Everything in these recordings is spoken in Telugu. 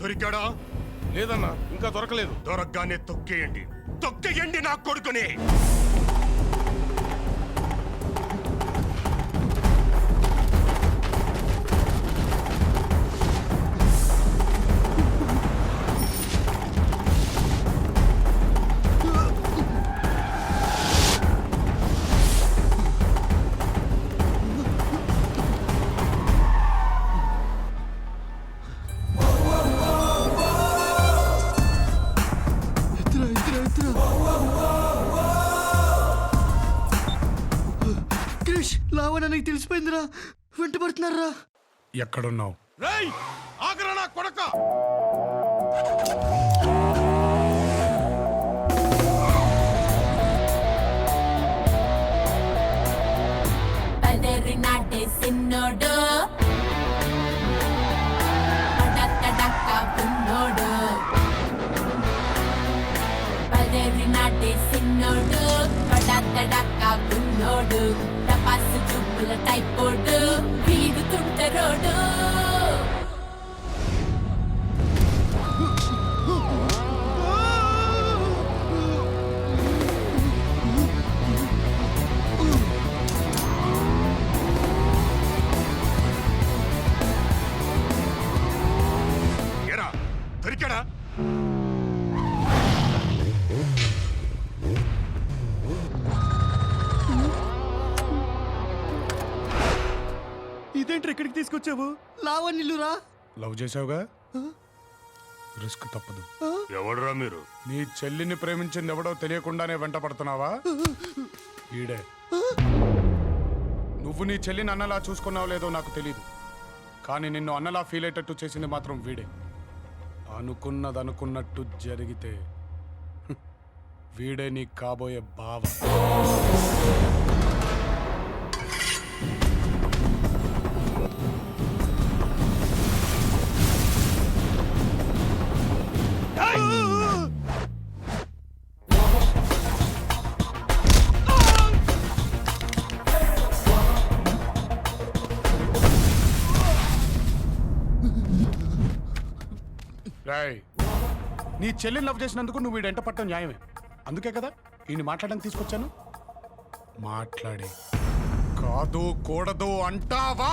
దొరికాడా? లేదన్నా ఇంకా దొరకలేదు. దొరకగానే తొక్కేయండి. తొక్కేయండి నా కొడుకుని! నీకు తెలిసిపోయిందిరా? వెంట పడుతున్నారా? ఎక్కడున్నావు? రేయ్! ఆగరా నా కొడక! పదరినాటే సిన్నోడు. the type ఇదేంటి ఇక్కడికి తీసుకొచ్చావు లావణ్యులురా లవ్ చేసావుగా రిస్క్ తప్పదు. ఎవడురా మీరు? నీ చెల్లిని ప్రేమించింది ఎవడో తెలియకుండానే వెంట పడుతున్నావా? ఈడే. నువ్వు నీ చెల్లిని అన్నలా చూసుకున్నావు లేదో నాకు తెలియదు కానీ నిన్ను అన్నలా ఫీల్ అయ్యేటట్టు చేసింది మాత్రం వీడే. అనుకున్నది అనుకున్నట్టు జరిగితే వీడే నీ కాబోయే బావ. రాయ్ నీ చెల్లిని లవ్ చేసినందుకు నువ్వు వీడు ఎంట పట్టడం న్యాయమే అందుకే కదా ఈయన మాట్లాడడానికి తీసుకొచ్చాను మాట్లాడే కాదు కూడదు అంటావా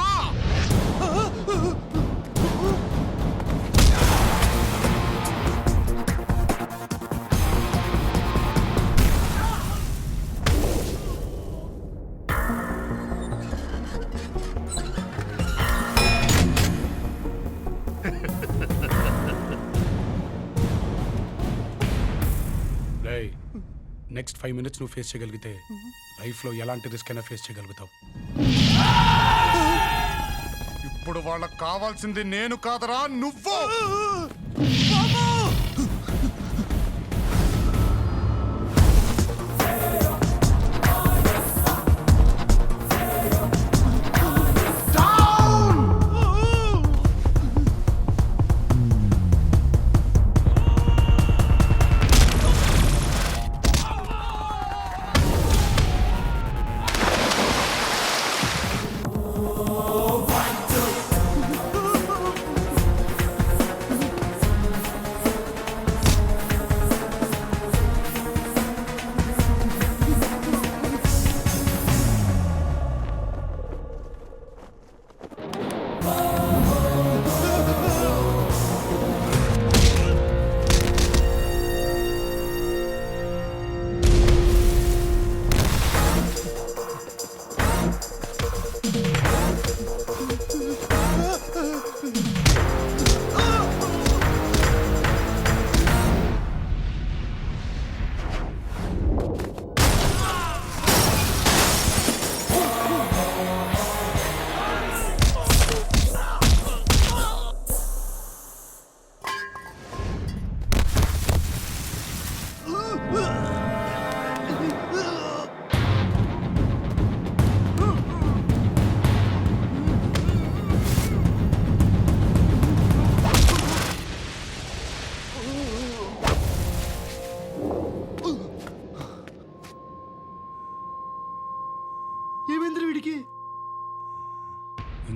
నెక్స్ట్ ఫైవ్ మినిట్స్ నువ్వు ఫేస్ చేయగలిగితే లైఫ్లో ఎలాంటి రిస్క్ అయినా ఫేస్ చేయగలుగుతావు. ఇప్పుడు వాళ్ళకి కావాల్సింది నేను కాదరా నువ్వు!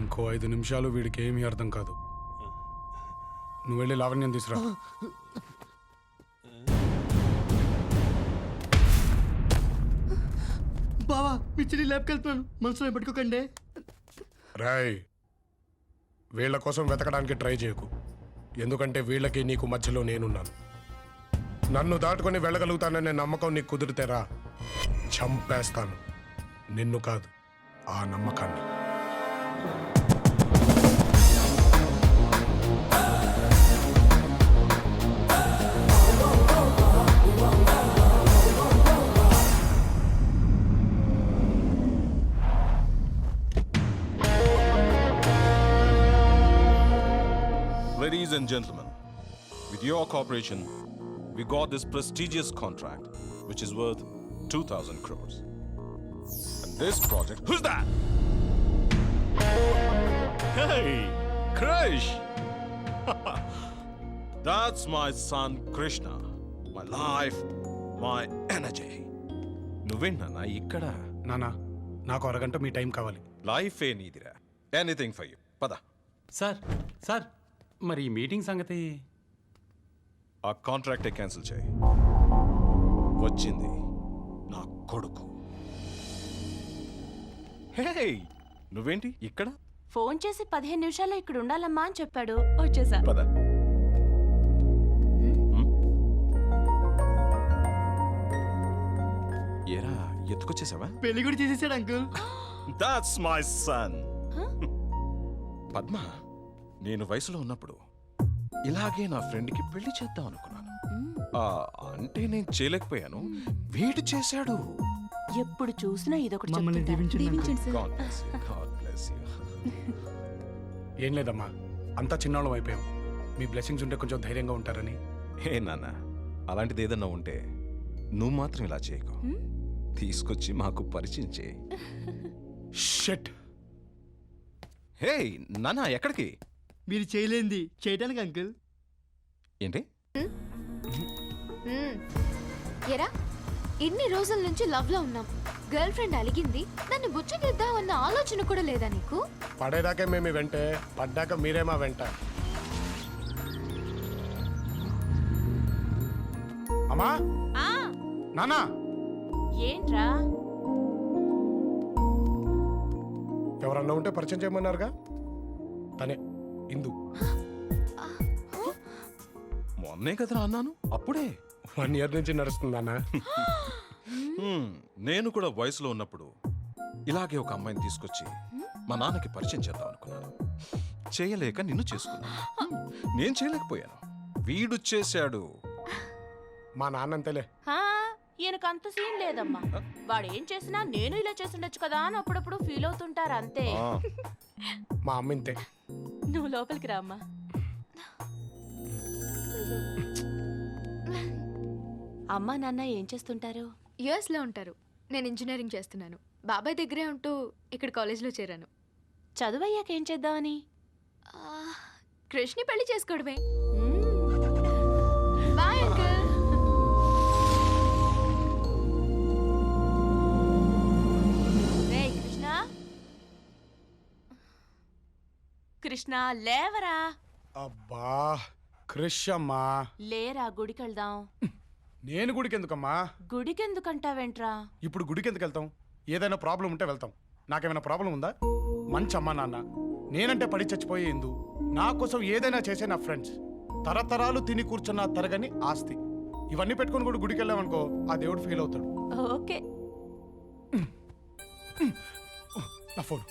ఇంకో ఐదు నిమిషాలు వీడికి ఏమీ అర్థం కాదు. నువ్వు వెళ్ళి లావణ్యం తీసురా. బావా మీ చెల్లి ల్యాబ్కి వెళ్తున్నాను. మనసులో పెట్టుకోకండి. రాయ్ వీళ్ళ కోసం వెతకడానికి ట్రై చేయకు. ఎందుకంటే వీళ్ళకి నీకు మధ్యలో నేనున్నాను. నన్ను దాటుకొని వెళ్ళగలుగుతాననే నమ్మకం నీకు కుదిరితేరా చంపేస్తాను. నిన్ను కాదు ఆ నమ్మకాన్ని. Gentlemen, with your cooperation, we got this prestigious contract, which is worth 2,000 crores. And this project. Who's that? Hey, Krish! That's my son Krishna. My life, my energy. నువ్వేంటన్నా ఇక్కడ నానా నాకు అరగంట మీ టైం కావాలి లైఫ్ ఏ నీదిరా ఎనీథింగ్ ఫర్ యూ పద సార్ సార్ మరి ఈ మీటింగ్ సంగతి? ఆ కాంట్రాక్టే క్యాన్సిల్ చేయి. వచ్చింది నా కొడుకు. హే నువ్వేంటి ఇక్కడ? ఫోన్ చేసి పదిహేను నిమిషాల్లో ఇక్కడ ఉండాలమ్మా అని చెప్పాడు. వచ్చేసా. పద. ఏరా ఎత్తుకొచ్చేసావా? పెళ్ళి కూడా చేసేసాడు uncle. That's my son Padma? నేను వయసులో ఉన్నప్పుడు ఇలాగే నా ఫ్రెండ్కి పెళ్ళి చేద్దాం అనుకున్నాను. ఆ, అంటే నేను చేయలేకపోయాను. వీడు చేశాడు. ఎప్పుడు చూసినా ఇదొకటి మమ్మల్ని చెప్తుంటాడు. దీవించండి uncle. God bless you, God bless you. ఏం లేదమ్మా. అంతా చిన్నోళ్ళం అయిపోయాం. మీ బ్లెస్సింగ్స్ ఉంటే కొంచెం ధైర్యంగా ఉంటారని. హే నాన్న. అలాంటిది ఏదన్నా ఉంటే నువ్వు మాత్రం ఇలా చేయకు. తీసుకొచ్చి మాకు పరిచయం చేయి. షెట్ హే నాన్న ఎక్కడికి? మీరు చేయలేంది. చేయడానికి అంకుల్. ఏంటి? మ్మ్. ఎరా ఇన్ని రోజుల నుంచి లవ్లో ఉన్నాం. గర్ల్ ఫ్రెండ్ అలిగింది నన్ను బుచ్చగిద్దామన్న ఆలోచన కూడా లేదా నీకు? పడేదాకే మేము వెంటే పడ్డాక మీరే మా వెంట. అమ్మా? ఆ, నానా ఏంట్రా? ఎవరన్నా ఉంటే పరిచయం చేయమన్నారుగా? తనే. ఇందు. మొన్నే కదరా అన్నాను. అప్పుడే. వన్ ఇయర్ నుంచి నడుస్తుందన్నా నేను కూడా వయసులో ఉన్నప్పుడు ఇలాగే ఒక అమ్మాయిని తీసుకొచ్చి మా నాన్నకి పరిచయం చేద్దాం అనుకున్నాను. చేయలేక నిన్ను చేసుకున్నాను. నేను చేయలేకపోయాను. వీడు చేశాడు. మా నాన్న అంతేలే ఆ, ఈయనకు అంత సీన్ లేదమ్మా. వాడు ఏం చేసినా నేను ఇలా చేసుండొచ్చు కదా అని అప్పుడప్పుడు ఫీల్ అవుతుంటారు అంతే. మా అమ్మ ఇంతే. నువ్వు లోపలికి రామ్మా అమ్మా. నాన్న ఏం చేస్తుంటారు? యుఎస్లో ఉంటారు. నేను ఇంజనీరింగ్ చేస్తున్నాను. బాబాయ్ దగ్గరే ఉంటూ ఇక్కడ కాలేజ్లో చేరాను. చదువయ్యాక ఏం చేద్దామని? క్రిష్ని పెళ్ళి చేసుకోవడమే. కృష్ణ లేవరా. అబ్బా క్రిష్ అమ్మా లేరా గుడికి వెళ్దాం నేను గుడికి ఎందుకమ్మా గుడికి ఎందుకంటావేంట్రా ఇప్పుడు గుడికి ఎందుకు వెళ్తాం ఏదైనా ప్రాబ్లం ఉంటే వెళ్తాం. నాకేమైనా ప్రాబ్లం ఉందా? మంచి అమ్మా నాన్న నేనంటే పడి చచ్చిపోయే ఇందు నా కోసం ఏదైనా చేసే నా ఫ్రెండ్స్. తరతరాలు తిని కూర్చున్న తరగని ఆస్తి. ఇవన్నీ పెట్టుకొని కూడా గుడికి వెళ్ళామనుకో ఆ దేవుడు ఫీల్ అవుతాడు. ఓకే. నా ఫోన్.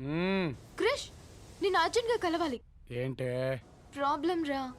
క్రిష్ నేను అర్జున్గా కలవాలి. ఏంటే? ప్రాబ్లం రా.